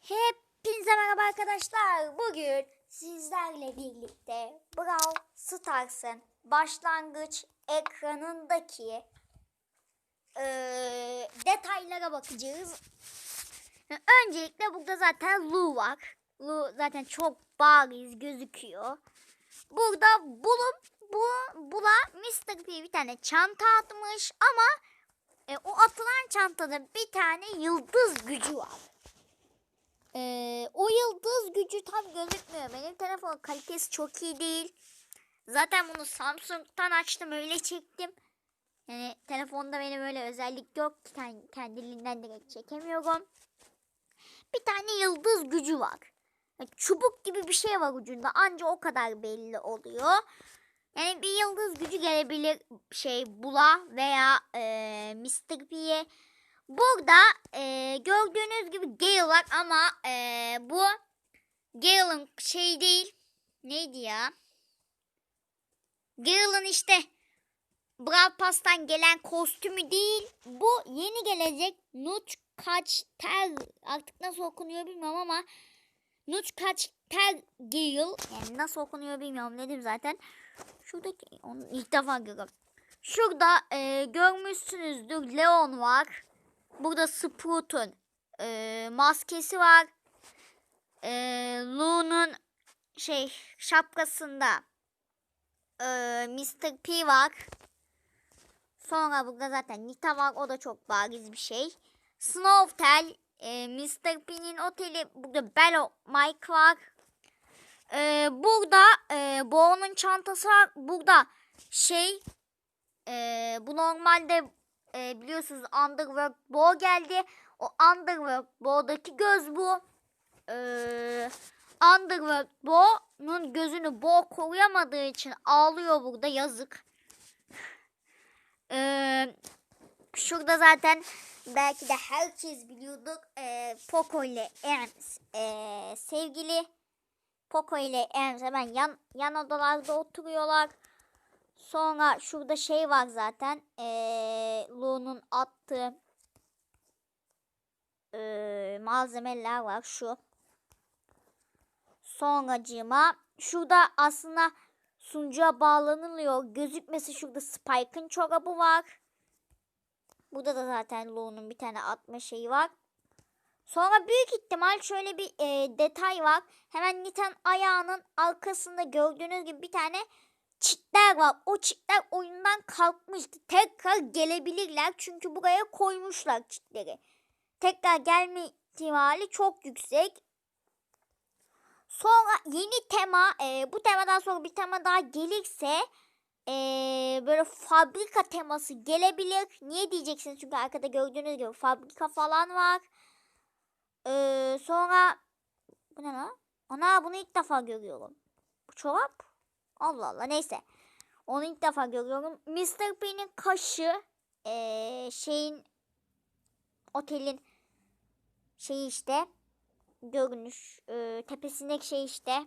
Hepinize merhaba arkadaşlar. Bugün sizlerle birlikte Brawl Stars'ın başlangıç ekranındaki eee, detaylara bakacağız. Öncelikle burada zaten Lu var. Lu zaten çok bariz gözüküyor. Burada Bulum bu Bula Mr. P bir tane çanta atmış ama e, o atılan çantada bir tane yıldız gücü var. Ee, o yıldız gücü tam gözükmüyor. Benim telefonun kalitesi çok iyi değil. Zaten bunu Samsung'tan açtım öyle çektim. Yani telefonda benim öyle özellik yok ki kend- kendiliğinden direkt çekemiyorum. Bir tane yıldız gücü var. Yani çubuk gibi bir şey var ucunda. Anca o kadar belli oluyor. Yani bir yıldız gücü gelebilir şey Bula veya e, Mr. P'ye. Burada e, gördüğünüz gibi Gale var ama e, bu Gale'ın şey değil. Neydi ya? Gale'ın işte Brawl Pass'tan gelen kostümü değil. Bu yeni gelecek Nuç Kaçter artık nasıl okunuyor bilmiyorum ama Nuç Kaçter Gale yani nasıl okunuyor bilmiyorum dedim zaten. Şuradaki onu ilk defa görüyorum. Şurada e, görmüşsünüzdür Leon var. Burada Sprout'un e, maskesi var. E, Lu'nun şey şapkasında e, Mr. P var. Sonra burada zaten Nita var. O da çok bariz bir şey. Snowtel, e, Mr. P'nin oteli. Burada Bello Mike var. E, burada e, Bo'nun çantası var. Burada şey e, bu normalde e, biliyorsunuz Underworld Bo geldi. O Underworld Bo'daki göz bu. Ee, Underworld Bo'nun gözünü Bo koruyamadığı için ağlıyor burada yazık. Ee, şurada zaten belki de herkes biliyorduk. Ee, Poco ile Ems ee, sevgili. Poco ile Ems hemen yan, yan odalarda oturuyorlar. Sonra şurada şey var zaten. Ee, Lu'nun attığı ee, malzemeler var şu. Sonracığıma şurada aslında sunucuya bağlanılıyor. Gözükmesi şurada Spike'ın çorabı var. Burada da zaten Lu'nun bir tane atma şeyi var. Sonra büyük ihtimal şöyle bir e, detay var. Hemen Nita'nın ayağının arkasında gördüğünüz gibi bir tane çitler var. O çitler oyundan kalkmıştı. Tekrar gelebilirler. Çünkü buraya koymuşlar çitleri. Tekrar gelme ihtimali çok yüksek. Sonra yeni tema e, bu temadan sonra bir tema daha gelirse e, böyle fabrika teması gelebilir. Niye diyeceksiniz? Çünkü arkada gördüğünüz gibi fabrika falan var. E, sonra bu ne lan? Ana bunu ilk defa görüyorum. Bu çorap. Allah Allah neyse. Onu ilk defa görüyorum. Mr. P'nin kaşı ee, şeyin otelin şeyi işte görünüş e, tepesindeki şey işte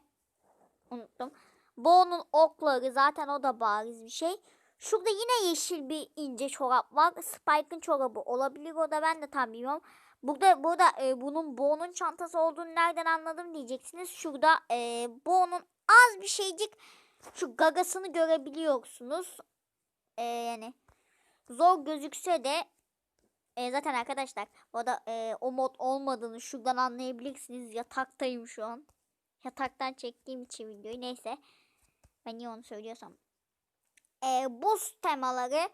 unuttum. Bo'nun okları zaten o da bariz bir şey. Şurada yine yeşil bir ince çorap var. Spike'ın çorabı olabilir o da ben de tam bilmiyorum. Burada burada e, bunun Bo'nun çantası olduğunu nereden anladım diyeceksiniz. Şurada e, Bo'nun az bir şeycik şu gagasını görebiliyorsunuz. E, yani zor gözükse de e, zaten arkadaşlar bu da e, o mod olmadığını şuradan anlayabilirsiniz. Yataktayım şu an. Yataktan çektiğim için videoyu neyse. Ben niye onu söylüyorsam. E, buz temaları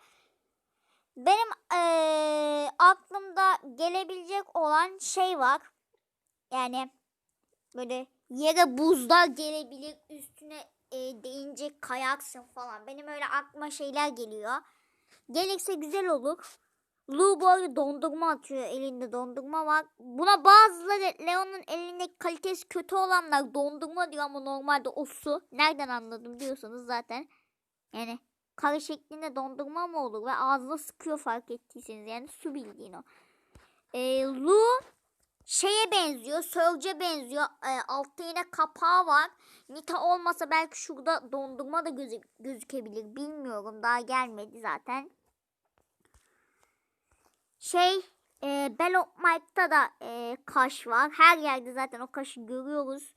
benim e, aklımda gelebilecek olan şey var. Yani böyle yere buzlar gelebilir üstüne e, değince kayaksın falan. Benim öyle aklıma şeyler geliyor. Gelirse güzel olur. Lu bu arada dondurma atıyor. Elinde dondurma var. Buna bazıları Leon'un elindeki kalitesi kötü olanlar dondurma diyor ama normalde o su. Nereden anladım diyorsanız zaten. Yani kare şeklinde dondurma mı olur ve ağzına sıkıyor fark ettiyseniz. Yani su bildiğin o. Ee, Lu şeye benziyor. Surge'e benziyor. Ee, altta yine kapağı var. Nita olmasa belki şurada dondurma da gözü gözükebilir. Bilmiyorum. Daha gelmedi zaten. Şey E, Bell of Mike'da da e, kaş var. Her yerde zaten o kaşı görüyoruz.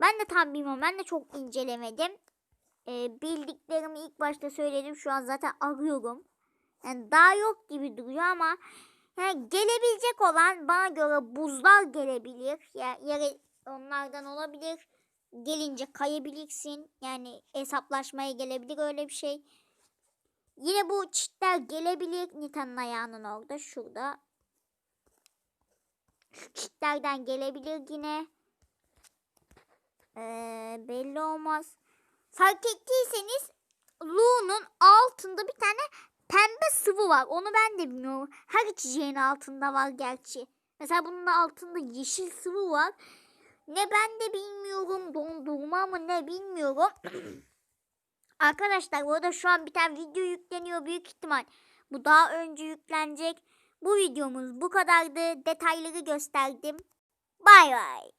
Ben de tam bilmiyorum. Ben de çok incelemedim. E, bildiklerimi ilk başta söyledim. Şu an zaten arıyorum. Yani daha yok gibi duruyor ama yani gelebilecek olan bana göre buzlar gelebilir. Ya, onlardan olabilir. Gelince kayabilirsin. Yani hesaplaşmaya gelebilir öyle bir şey. Yine bu çitler gelebilir Nita'nın ayağının orada. Şurada. Şu çitlerden gelebilir yine. Ee, belli olmaz. Fark ettiyseniz Lu'nun altında bir tane pembe sıvı var. Onu ben de bilmiyorum. Her içeceğin altında var gerçi. Mesela bunun da altında yeşil sıvı var. Ne ben de bilmiyorum. Dondurma mı ne bilmiyorum. Arkadaşlar bu arada şu an bir tane video yükleniyor büyük ihtimal. Bu daha önce yüklenecek. Bu videomuz bu kadardı. Detayları gösterdim. Bay bay.